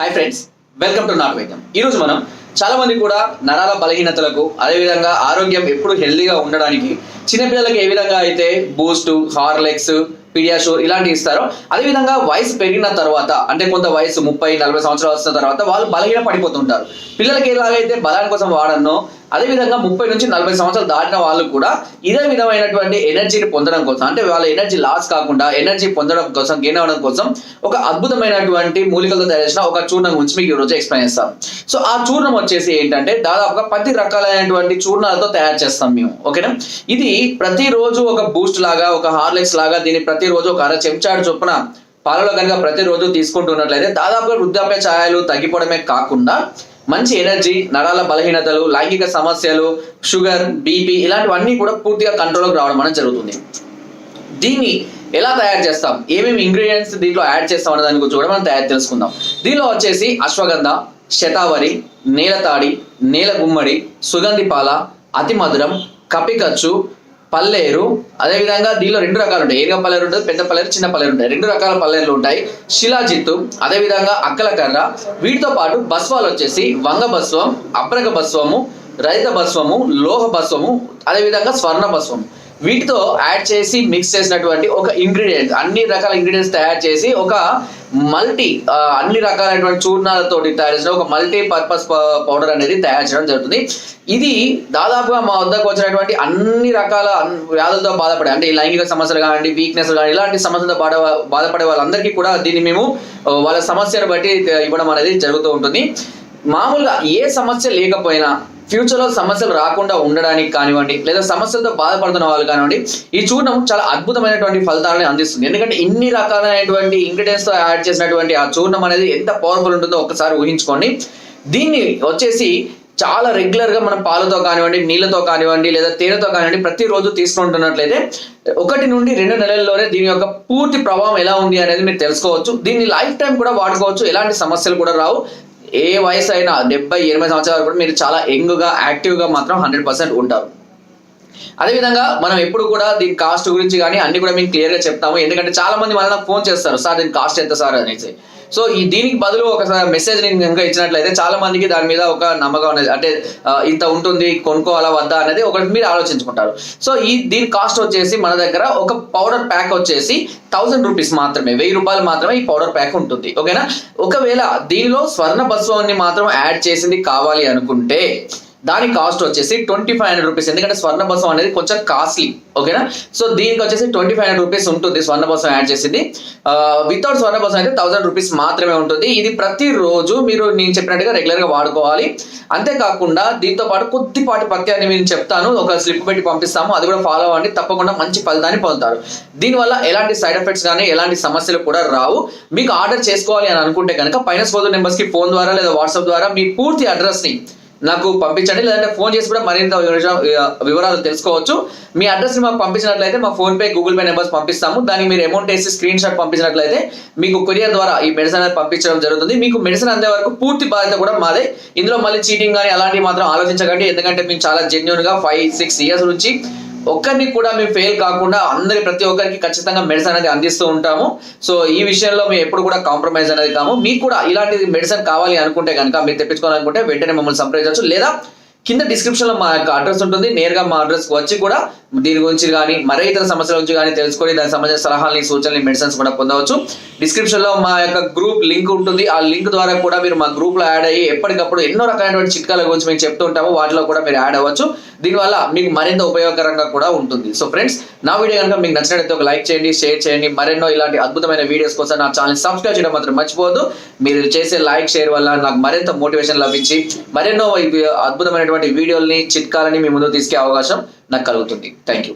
Hi friends welcome to నాట్ వైద్యం ఈరోజు మనం చాలా మంది కూడా నరాల బలహీనతలకు అదేవిధంగా ఆరోగ్యం ఎప్పుడు హెల్దీగా ఉండడానికి చిన్నపిల్లలకి ఏ విధంగా అయితే బూస్ట్ హార్లెక్స్ పీడియాషోర్ ఇలాంటివి ఇస్తారో అదేవిధంగా వయసు పెరిగిన తర్వాత అంటే కొంత వయసు ముప్పై నలభై సంవత్సరాలు వచ్చిన తర్వాత వాళ్ళు బలహీన పడిపోతుంటారు పిల్లలకి ఎలాగైతే బలాన్ని కోసం వాడనో అదేవిధంగా ముప్పై నుంచి నలభై సంవత్సరాలు దాటిన వాళ్ళు కూడా ఇదే విధమైనటువంటి ఎనర్జీని పొందడం కోసం అంటే వాళ్ళ ఎనర్జీ లాస్ కాకుండా ఎనర్జీ పొందడం కోసం గెయిన్ అవ్వడం కోసం ఒక అద్భుతమైనటువంటి మూలికలతో తయారు చేసిన ఒక చూర్ణం గురించి మీకు ఈరోజు ఎక్స్ప్లెయిన్ చేస్తాం. సో ఆ చూర్ణం వచ్చేసి ఏంటంటే దాదాపుగా పది రకాలైనటువంటి చూర్ణాలతో తయారు చేస్తాం మేము ఓకేనా ఇది ప్రతిరోజు ఒక బూస్ట్ లాగా ఒక హార్లిక్స్ లాగా దీన్ని ప్రతిరోజు ఒక అర చెంచాడు చొప్పున పాలలో కనుక ప్రతిరోజు తీసుకుంటున్నట్లయితే దాదాపుగా వృద్ధాప్య ఛాయలు తగ్గిపోవడమే కాకుండా మంచి ఎనర్జీ నరాల బలహీనతలు లైంగిక సమస్యలు షుగర్ బీపీ ఇలాంటివన్నీ కూడా పూర్తిగా కంట్రోల్కి రావడం అనేది జరుగుతుంది. దీన్ని ఎలా తయారు చేస్తాం? ఏమేమి ఇంగ్రీడియంట్స్ దీంట్లో యాడ్ చేస్తాం అనే దాని గురించి కూడా మనం తయారు తెలుసుకుందాం. దీనిలో వచ్చేసి అశ్వగంధ శతావరి నేలతాడి నేల గుమ్మడి సుగంధి పాల అతి మధురం కపికచ్చు పల్లేరు అదేవిధంగా దీనిలో రెండు రకాలు ఉంటాయి ఏరిగా పల్లేరు ఉంటుంది పెద్ద పల్లేరు చిన్న పల్లేరు ఉంటాయి. రెండు రకాల పల్లేరులు ఉంటాయి. శిలాజిత్తు అదేవిధంగా అక్కలకర్ర. వీటితో పాటు బస్వాలు వచ్చేసి వంగ భస్వం అబ్రక బస్వము రహిత భస్వము లోహ భస్వము అదేవిధంగా స్వర్ణ భస్వము. వీటితో యాడ్ చేసి మిక్స్ చేసినటువంటి ఒక ఇంగ్రీడియంట్ అన్ని రకాల ఇంగ్రీడియంట్స్ తయారు చేసి ఒక మల్టీ అన్ని రకాలైనటువంటి చూర్ణాలతోటి తయారు చేసిన ఒక మల్టీ పర్పస్ పౌడర్ అనేది తయారు చేయడం జరుగుతుంది. ఇది దాదాపుగా మా వద్దకు వచ్చినటువంటి అన్ని రకాల వ్యాధులతో బాధపడే అంటే ఈ లైంగిక సమస్యలు కానివ్వండి వీక్నెస్ కానీ ఇలాంటి సమస్యలతో బాధ బాధపడే వాళ్ళందరికీ కూడా దీన్ని మేము వాళ్ళ సమస్యను బట్టి ఇవ్వడం అనేది జరుగుతూ ఉంటుంది. మామూలుగా ఏ సమస్య లేకపోయినా ఫ్యూచర్లో సమస్యలు రాకుండా ఉండడానికి కానివ్వండి లేదా సమస్యలతో బాధపడుతున్న వాళ్ళు కానివ్వండి ఈ చూర్ణం చాలా అద్భుతమైనటువంటి ఫలితాలను అందిస్తుంది. ఎందుకంటే ఇన్ని రకాలైనటువంటి ఇంగ్రీడియంట్స్తో యాడ్ చేసినటువంటి ఆ చూర్ణం అనేది ఎంత పవర్ఫుల్ ఉంటుందో ఒకసారి ఊహించుకోండి. దీన్ని వచ్చేసి చాలా రెగ్యులర్గా మనం పాలతో కానివ్వండి నీళ్ళతో కానివ్వండి లేదా తేనెతో కానివ్వండి ప్రతిరోజు తీసుకుంటున్నట్లయితే ఒకటి నుండి రెండు నెలల్లోనే దీని యొక్క పూర్తి ప్రభావం ఎలా ఉంది అనేది మీరు తెలుసుకోవచ్చు. దీన్ని లైఫ్ టైం కూడా వాడుకోవచ్చు. ఎలాంటి సమస్యలు కూడా రావు. ఏ వయసు అయినా డెబ్బై ఎనభై సంవత్సరాల కూడా మీరు చాలా యంగ్గా యాక్టివ్గా మాత్రం హండ్రెడ్ పర్సెంట్ ఉంటారు. అదేవిధంగా మనం ఎప్పుడు కూడా దీని కాస్ట్ గురించి కానీ అన్ని కూడా మేము క్లియర్గా చెప్తాము. ఎందుకంటే చాలా మంది మన ఫోన్ చేస్తారు సార్ దీని కాస్ట్ ఎంత సార్? అనేసి. సో ఈ దీనికి బదులు ఒక మెసేజ్ నేను కనుక ఇచ్చినట్లయితే చాలా మందికి దాని మీద ఒక నమ్మకం అనేది అంటే ఇంత ఉంటుంది కొనుక్కోవాలా వద్దా అనేది ఒకటి మీరు ఆలోచించుకుంటారు. సో ఈ దీని కాస్ట్ వచ్చేసి మన దగ్గర ఒక పౌడర్ ప్యాక్ వచ్చేసి థౌసండ్ రూపీస్ మాత్రమే వెయ్యి రూపాయలు మాత్రమే ఈ పౌడర్ ప్యాక్ ఉంటుంది. ఓకేనా? ఒకవేళ దీనిలో స్వర్ణ భస్వాన్ని మాత్రం యాడ్ చేసింది కావాలి అనుకుంటే దాని కాస్ట్ వచ్చేసి ట్వంటీ ఫైవ్ హండ్రెడ్ రూపీస్. ఎందుకంటే స్వర్ణ భస్వం అనేది కొంచెం కాస్ట్లీ ఓకేనా? సో దీనికి వచ్చేసి ట్వంటీ ఫైవ్ హండ్రెడ్ రూపీస్ ఉంటుంది స్వర్ణ భస్వం యాడ్ చేసింది. వితౌట్ స్వర్ణ భస్వం అయితే థౌసండ్ రూపీస్ మాత్రమే ఉంటుంది. ఇది ప్రతిరోజు మీరు నేను చెప్పినట్టుగా రెగ్యులర్గా వాడుకోవాలి. అంతేకాకుండా దీంతో పాటు కొద్దిపాటి పత్యాన్ని నేను చెప్తాను. ఒక స్లిప్ పెట్టి పంపిస్తాము. అది కూడా ఫాలో అవ్వండి. తప్పకుండా మంచి ఫలితాన్ని పొందుతారు. దీనివల్ల ఎలాంటి సైడ్ ఎఫెక్ట్స్ కానీ ఎలాంటి సమస్యలు కూడా రావు. మీకు ఆర్డర్ చేసుకోవాలి అని అనుకుంటే కనుక పైన స్పోజర్ నెంబర్స్కి ఫోన్ ద్వారా లేదా వాట్సాప్ ద్వారా మీ పూర్తి అడ్రస్ని నాకు పంపించండి. లేదంటే ఫోన్ చేసి కూడా మరింత వివరాలు తెలుసుకోవచ్చు. మీ అడ్రస్ మాకు పంపించినట్లయితే మా PhonePe Google Pay numbers పంపిస్తాము. దానికి మీరు అమౌంట్ వేసి స్క్రీన్ షాట్ పంపించినట్లయితే మీకు కొరియర్ ద్వారా ఈ మెడిసిన్ అనేది పంపించడం జరుగుతుంది. మీకు మెడిసిన్ అందే వరకు పూర్తి బాధ్యత కూడా మాదే. ఇందులో మళ్ళీ చీటింగ్ కానీ అలాంటివి మాత్రం ఆలోచించకండి. ఎందుకంటే మేము చాలా జెన్యున్గా ఫైవ్ సిక్స్ ఇయర్స్ నుంచి ఒక్కరిని కూడా మేము ఫెయిల్ కాకుండా అందరి ప్రతి ఒక్కరికి ఖచ్చితంగా మెడిసిన్ అనేది అందిస్తూ ఉంటాము. సో ఈ విషయంలో మేము ఎప్పుడు కూడా కాంప్రమైజ్ అనేది కాము. మీకు కూడా ఇలాంటి మెడిసిన్ కావాలి అనుకుంటే కనుక మీరు తెప్పించుకోవాలనుకుంటే వెంటనే మమ్మల్ని సంప్రదించవచ్చు. లేదా కింద డిస్క్రిప్షన్లో మా యొక్క అడ్రస్ ఉంటుంది. నేరుగా మా అడ్రస్కి వచ్చి కూడా దీని గురించి కానీ మరే ఇతర సమస్యల గురించి కానీ తెలుసుకొని దానికి సంబంధించిన సలహాలని సూచనలు మెడిసిన్స్ కూడా పొందవచ్చు. డిస్క్రిప్షన్లో మా యొక్క గ్రూప్ లింక్ ఉంటుంది. ఆ లింక్ ద్వారా కూడా మీరు మా గ్రూప్లో యాడ్ అయ్యి ఎప్పటికప్పుడు ఎన్నో రకాలైనటువంటి చిట్కాల గురించి మేము చెప్తూ ఉంటాము. వాటిలో కూడా మీరు యాడ్ అవ్వచ్చు. దీనివల్ల మీకు మరింత ఉపయోగకరంగా కూడా ఉంటుంది. సో ఫ్రెండ్స్ నా వీడియో కనుక మీకు నచ్చినట్లయితే ఒక లైక్ చేయండి షేర్ చేయండి. మరెన్నో ఇలాంటి అద్భుతమైన వీడియోస్ కోసం నా ఛానల్ సబ్స్క్రైబ్ చేయడం మాత్రం మర్చిపోవద్దు. మీరు చేసే లైక్ షేర్ వల్ల నాకు మరింత మోటివేషన్ లభించి మరెన్నో అద్భుతమైనటువంటి వీడియోల్ని చిట్కాలని మీ ముందు తీసుకే అవకాశం. నాకు కలుగుతుంది. Thank you